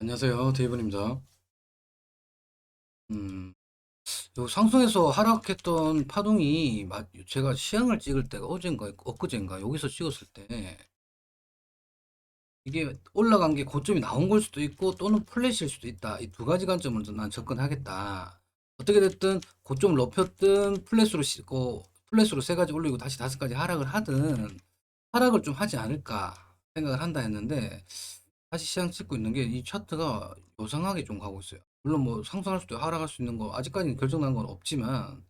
안녕하세요. 데이브입니다. 음, 요 상승에서 하락했던 파동이 마- 제가 시향을 찍을 때가 어젠가 엊그젠가 여기서 찍었을 때 이게 올라간 게 고점이 나온 걸 수도 있고 또는 플랫일 수도 있다. 이 두 가지 관점으로 난 접근하겠다. 어떻게 됐든 고점을 높였든 플랫으로 씻고 플랫으로 세 가지 올리고 다시 다섯 가지 하락을 하든 하락을 좀 하지 않을까 생각을 한다 했는데 다시 시장 찍고 있는 게 이 차트가 요상하게 좀 가고 있어요. 물론 뭐 상승할 수도 하락할 수 있는 거 아직까지는 결정난 건 없지만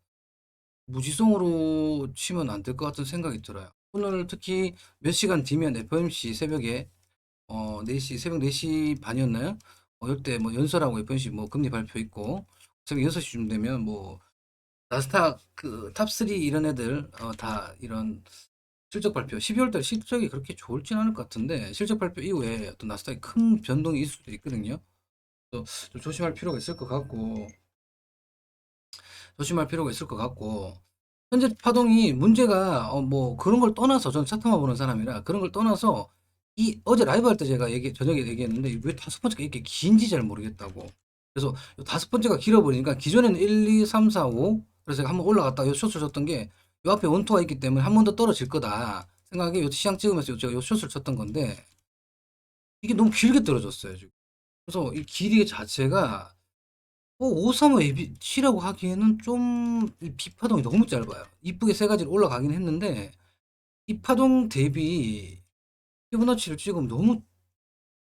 무지성으로 치면 안 될 것 같은 생각이 들어요. 오늘 특히 몇 시간 뒤면 FOMC 새벽에 어 4시 새벽 4시 반이었나요? 어 이때 뭐 연설하고 FOMC 뭐 금리 발표 있고 새벽 6시쯤 되면 뭐 나스닥 그 탑3 이런 애들 어 다 이런 실적 발표 12월 달 실적이 그렇게 좋을진 않을 것 같은데 실적 발표 이후에 어떤 나스닥에 큰 변동이 있을 수도 있거든요. 그래서 좀 조심할 필요가 있을 것 같고 조심할 필요가 있을 것 같고 현재 파동이 문제가 어 뭐 그런 걸 떠나서 저는 차트만 보는 사람이라 그런 걸 떠나서 이 어제 라이브 할 때 제가 얘기 저녁에 얘기했는데 왜 다섯 번째가 이렇게 긴지 잘 모르겠다고. 그래서 요 다섯 번째가 길어버리니까 기존에는 1, 2, 3, 4, 5 그래서 제가 한번 올라갔다 요 숏을 쳤던 게 요 앞에 원투가 있기 때문에 한 번 더 떨어질 거다 생각에 요 시장 찍으면서 제가 요 숏을 쳤던 건데 이게 너무 길게 떨어졌어요 지금. 그래서 이 길이 자체가 뭐 535 ABC라고 하기에는 좀이 비파동이 너무 짧아요. 이쁘게 세 가지로 올라가긴 했는데 이 파동 대비 피보나치를 찍으면 너무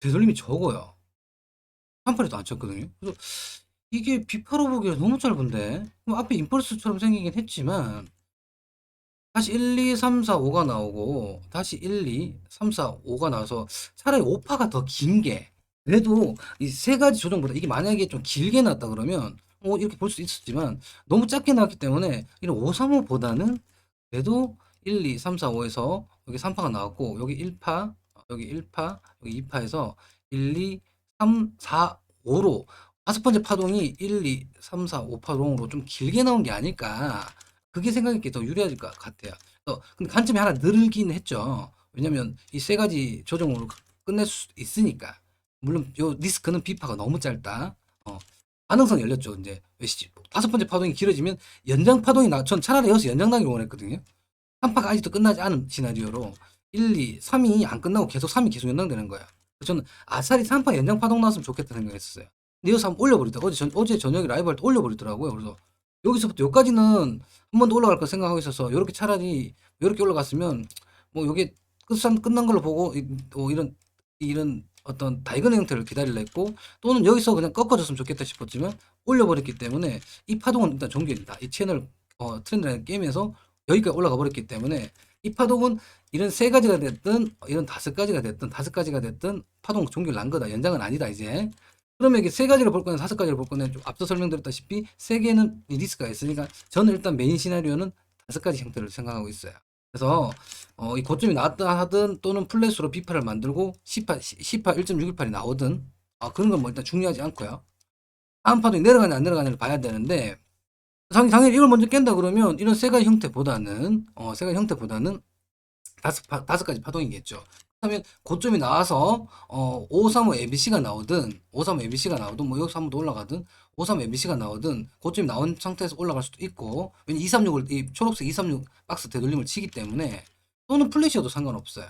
되돌림이 적어요. 한 판에도 안 쳤거든요. 그래서 이게 비파로 보기에 너무 짧은데 그럼 앞에 임펄스처럼 생기긴 했지만 다시 1, 2, 3, 4, 5가 나오고 다시 1, 2, 3, 4, 5가 나와서 차라리 5파가 더 긴 게. 그래도 이 세 가지 조정보다 이게 만약에 좀 길게 났다 그러면 어 이렇게 볼 수 있었지만 너무 짧게 나왔기 때문에 이런 535보다는 그래도 1, 2, 3, 4, 5에서 여기 3파가 나왔고 여기 1파 여기 1파 여기 2파에서 1, 2, 3, 4, 5로 다섯 번째 파동이 1, 2, 3, 4, 5 파동으로 좀 길게 나온 게 아닐까 그게 생각이 더 유리할 것 같아요. 어, 근데 관점이 하나 늘긴 했죠. 왜냐면 이 세 가지 조정으로 끝낼 수 있으니까. 물론 요 리스크는 비파가 너무 짧다. 어, 가능성 열렸죠. 이제 다섯 번째 파동이 길어지면 연장 파동이 나, 전 차라리 여기서 연장 나기를 원했거든요. 3파가 아직도 끝나지 않은 시나리오로 1, 2, 3이 안 끝나고 계속 3이 계속 연장되는 거야. 저는 아싸리 3파 연장 파동 나왔으면 좋겠다 생각했었어요. 여기서 한번 올려버리다. 어제, 전, 어제 저녁에 라이브 할 때 올려버리더라고요. 그래서 여기서부터 여기까지는 한 번 더 올라갈 거 생각하고 있어서 이렇게 차라리 이렇게 올라갔으면 뭐 요게 끝산 끝난 걸로 보고 이, 뭐 이런 이런 어떤 다이건 형태를 기다리려 했고 또는 여기서 그냥 꺾어줬으면 좋겠다 싶었지만 올려버렸기 때문에 이 파동은 일단 종결이다. 이 채널 어, 트렌드라는 게임에서 여기까지 올라가 버렸기 때문에 이 파동은 이런 세 가지가 됐든 이런 다섯 가지가 됐든 다섯 가지가 됐든 파동 종결 난 거다. 연장은 아니다 이제. 그러면 이게 세 가지를 볼 거는 다섯 가지를 볼 거는 좀 앞서 설명드렸다시피 세 개는 이 리스크가 있으니까 저는 일단 메인 시나리오는 다섯 가지 형태를 생각하고 있어요. 그래서 어, 이 고점이 나왔다 하든 또는 플랫으로 비파를 만들고 10파, 10파 1.618이 나오든 아, 그런 건 뭐 일단 중요하지 않고요. 다음 파동이 내려가냐 안 내려가냐를 봐야 되는데 당- 당연히 이걸 먼저 깬다 그러면 이런 세 가지 형태보다는 어, 세 가지 형태보다는 다섯 파, 다섯 가지 파동이겠죠. 그렇다면 고점이 나와서 어, 535 ABC가 나오든 535 ABC가 나오든 뭐 여기서 한 번 더 올라가든 535 ABC가 나오든 고점이 나온 상태에서 올라갈 수도 있고 왜냐 236을 이 초록색 236 박스 되돌림을 치기 때문에 또는 플래시여도 상관없어요.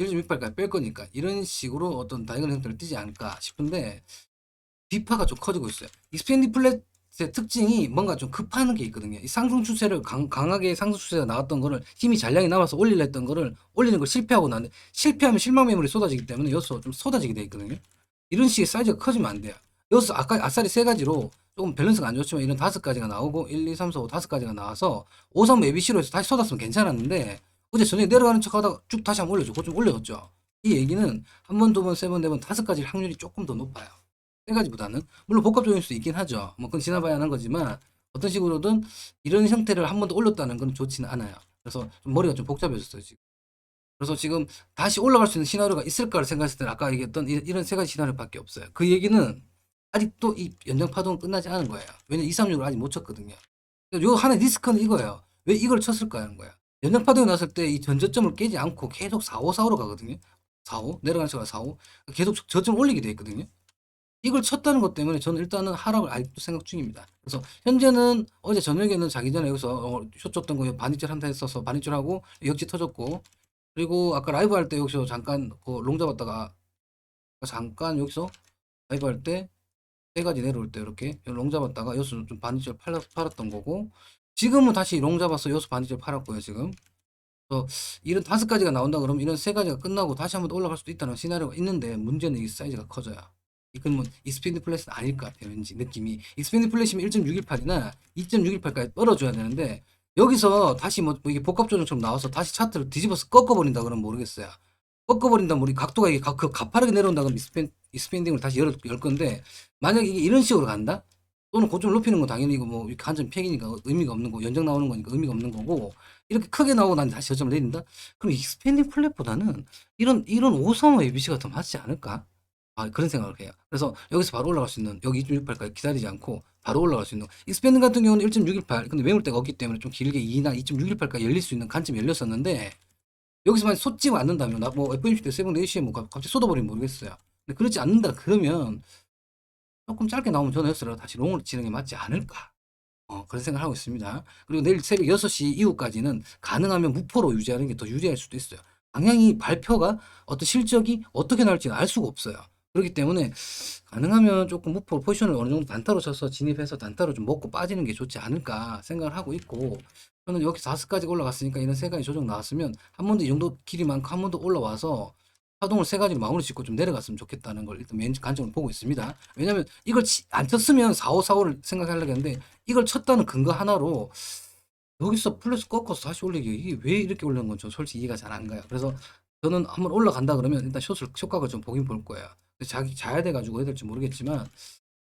1.68까지 뺄 거니까 이런 식으로 어떤 다이건 형태를 띠지 않을까 싶은데 비파가 좀 커지고 있어요. 익스펜디 플랫 의 특징이 뭔가 좀 급하는 게 있거든요. 이 상승 추세를 강, 강하게 상승 추세가 나왔던 거를 힘이 잔량이 남아서 올리려 했던 거를 올리는 걸 실패하고 나는데 실패하면 실망 매물이 쏟아지기 때문에 여기서 좀 쏟아지게 돼 있거든요. 이런 식의 사이즈가 커지면 안 돼요. 여기서 아까 아싸리 세 가지로 조금 밸런스가 안 좋지만 이런 다섯 가지가 나오고 1, 2, 3, 4, 5 다섯 가지가 나와서 5, 3, ABC로 해서 다시 쏟았으면 괜찮았는데 어제 저녁에 내려가는 척 하다가 쭉 다시 한번 올려줘. 그좀 올려줬죠. 이 얘기는 한 번, 두 번, 세 번, 네 번, 다섯 가지 확률이 조금 더 높아요. 세 가지보다는 물론 복합적일 수 있긴 하죠. 뭐 그건 지나봐야 하는 거지만 어떤 식으로든 이런 형태를 한 번 더 올렸다는 건 좋지는 않아요. 그래서 좀 머리가 좀 복잡해졌어요 지금. 그래서 지금 다시 올라갈 수 있는 시나리오가 있을까를 생각했을 때는 아까 얘기했던 이- 이런 세 가지 시나리오밖에 없어요. 그 얘기는 아직도 이 연장 파동은 끝나지 않은 거예요. 왜냐면 236을 아직 못 쳤거든요. 요 하나의 리스크는 이거예요. 왜 이걸 쳤을까 하는 거야. 연장 파동이 났을 때 이 전저점을 깨지 않고 계속 4545로 가거든요. 45 내려가는 시간 45 계속 저점 올리게 돼 있거든요. 이걸 쳤다는 것 때문에 저는 일단은 하락을 아직도 생각 중입니다. 그래서 현재는 어제 저녁에는 자기 전에 여기서 어, 숏 줬던 거 반입질 한타 했어서 반입질하고 역지 터졌고 그리고 아까 라이브 할 때 여기서 잠깐 그 롱 잡았다가 잠깐 여기서 라이브 할 때 세 가지 내려올 때 이렇게 롱 잡았다가 여기서 좀 팔았, 팔았던 거고 지금은 다시 롱 잡아서 여기서 반입질 팔았고요 지금 그래서 이런 다섯 가지가 나온다 그러면 이런 세 가지가 끝나고 다시 한번 더 올라갈 수도 있다는 시나리오가 있는데 문제는 이 사이즈가 커져요. 이건 뭐 익스펜드 플랫은 아닐 것 같아요. 왠지 느낌이 익스펜드 플랫이면 1.618이나 2.618까지 떨어져야 되는데 여기서 다시 뭐 이게 복합 조정처럼 나와서 다시 차트를 뒤집어서 꺾어버린다 그러면 모르겠어요. 꺾어버린다 우리 각도가 이게 가, 그 가파르게 내려온다 그러면 익스펜, 익스펜딩을 다시 열, 열 건데 만약 이게 이런 식으로 간다? 또는 고점을 높이는 건 당연히 이거 뭐 이렇게 한점 팩이니까 의미가 없는 거 연장 나오는 거니까 의미가 없는 거고 이렇게 크게 나오고 난 다시 저점을 내린다? 그럼 익스펜딩 플랫보다는 이런 이런 오성호 ABC가 더 맞지 않을까? 아, 그런 생각을 해요. 그래서 여기서 바로 올라갈 수 있는 여기 2.68까지 기다리지 않고 바로 올라갈 수 있는 익스펜딩 같은 경우는 1.618 근데 매물대가 없기 때문에 좀 길게 2나 2.618까지 열릴 수 있는 관점이 열렸었는데 여기서 만약 쏟지 않는다면 나 뭐 FMC 때 세븐 4시에 뭐 갑자기 쏟아버리면 모르겠어요. 근데 그렇지 않는다 그러면 조금 짧게 나오면 저는 여기서 다시 롱을 치는 게 맞지 않을까. 어, 그런 생각을 하고 있습니다. 그리고 내일 새벽 6시 이후까지는 가능하면 무포로 유지하는 게 더 유리할 수도 있어요. 방향이 발표가 어떤 실적이 어떻게 나올지는 알 수가 없어요. 그렇기 때문에 가능하면 조금 무포 포지션을 어느 정도 단타로 쳐서 진입해서 단타로 좀 먹고 빠지는 게 좋지 않을까 생각을 하고 있고 저는 여기 다섯 가지 올라갔으니까 이런 세 가지 조정 나왔으면 한번더이 정도 길이 많고 한번더 올라와서 파동을 세 가지로 마무리 짓고 좀 내려갔으면 좋겠다는 걸 일단 메인 관점으로 보고 있습니다. 왜냐면 이걸 치- 안 쳤으면 4, 5, 4, 5를 생각하려고 했는데 이걸 쳤다는 근거 하나로 여기서 플러스 꺾어서 다시 올리기 이게 왜 이렇게 올리는 건저 솔직히 이해가 잘 안 가요. 그래서 저는 한번 올라간다 그러면 일단 숏을 숏각을 좀 보긴 볼 거예요. 자기 자야 돼가지고 해야 될지 모르겠지만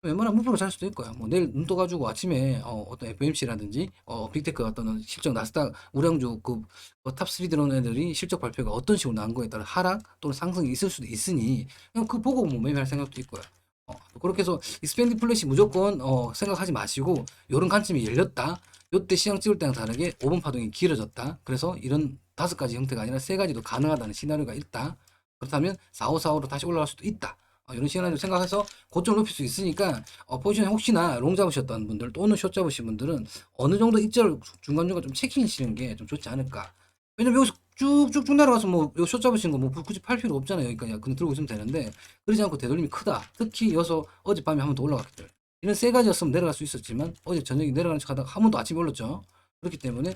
웬만하면 무프로 잘 수도 있고요. 뭐 내일 눈 떠가지고 아침에 어, 어떤 FMC라든지 어, 빅테크 어떤 실적 나스닥 우량주 그탑3 들어온 애들이 실적 발표가 어떤 식으로 나온 거에 따라 하락 또는 상승이 있을 수도 있으니 그냥 그 보고 뭐 매매할 생각도 있고요. 어, 그렇게 해서 익스펜디 플랫이 무조건 어, 생각하지 마시고 이런 관점이 열렸다. 요때 시장 찍을 때랑 다르게 5번 파동이 길어졌다. 그래서 이런 다섯 가지 형태가 아니라 세 가지도 가능하다는 시나리오가 있다. 그렇다면 4545로 다시 올라갈 수도 있다. 어, 이런 시나리오 생각해서 고점 높일 수 있으니까 어, 포지션 혹시나 롱 잡으셨던 분들 또는 숏 잡으신 분들은 어느 정도 입절 중간중간 좀 체킹하시는 게 좀 좋지 않을까. 왜냐면 여기서 쭉쭉쭉 내려가서 뭐숏 잡으신 거뭐 굳이 팔 필요 없잖아요. 그러니까 그냥 들고 있으면 되는데 그러지 않고 되돌림이 크다. 특히 여기서 어젯밤에 한 번 더 올라갔기 이런 세 가지였으면 내려갈 수 있었지만 어제 저녁에 내려가는 척 하다가 한 번 더 아침에 올랐죠. 그렇기 때문에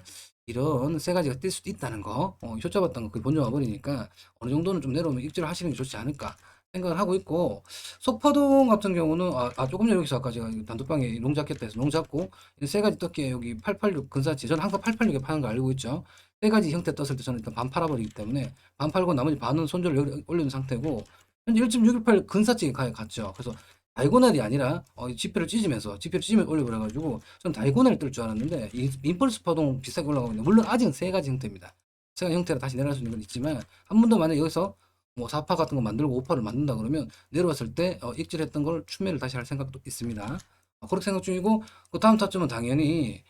이런 세 가지가 뜰 수도 있다는 거, 어, 숏 잡았던 거 본전 와버리니까 어느 정도는 좀 내려오면 입질을 하시는 게 좋지 않을까 생각을 하고 있고 속파동 같은 경우는 아, 아, 조금 전에 여기서 아까 제가 단톡방에 롱 잡겠다 롱 잡고 이세 가지 떴기에 여기 886 근사치 저는 항상 886에 파는 거 알고 있죠. 세 가지 형태 떴을 때 저는 일단 반 팔아버리기 때문에 반 팔고 나머지 반은 손절을 올리는 상태고 현재 1.618 근사치에 가- 갔죠. 그래서 다이고날이 아니라 어, 이 지표를 찢으면서 지표를 찢으면 올려버려가지고 전 다이고날이 뜰줄 알았는데 이 임펄스 파동 비싸게 올라가고 있는데 물론 아직은 세 가지 형태입니다. 세 가지 형태로 다시 내려갈 수 있는 건 있지만 한 번 더 만약 여기서 뭐 4파 같은 거 만들고 5파를 만든다 그러면 내려왔을 때 어, 익질했던 걸 추매를 다시 할 생각도 있습니다. 어, 그렇게 생각 중이고 그 다음 타점은 당연히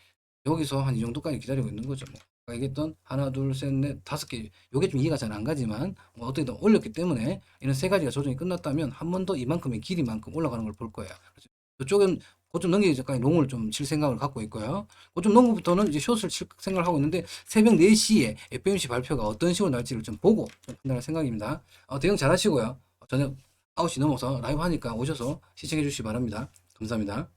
여기서 한 이 정도까지 기다리고 있는 거죠. 뭐. 얘기했던 하나, 둘, 셋, 넷, 다섯 개. 요게 좀 이해가 잘 안 가지만 뭐 어떻게든 올렸기 때문에 이런 세 가지가 조정이 끝났다면 한 번 더 이만큼의 길이만큼 올라가는 걸 볼 거예요. 그래서 이쪽은 고점 넘기기 전까지 롱을 좀 칠 생각을 갖고 있고요. 고점 넘고부터는 이제 숏을 칠 생각을 하고 있는데 새벽 4시에 FMC 발표가 어떤 식으로 날지를 좀 보고 좀 판단할 생각입니다. 어, 대응 잘 하시고요. 저녁 9시 넘어서 라이브 하니까 오셔서 시청해 주시기 바랍니다. 감사합니다.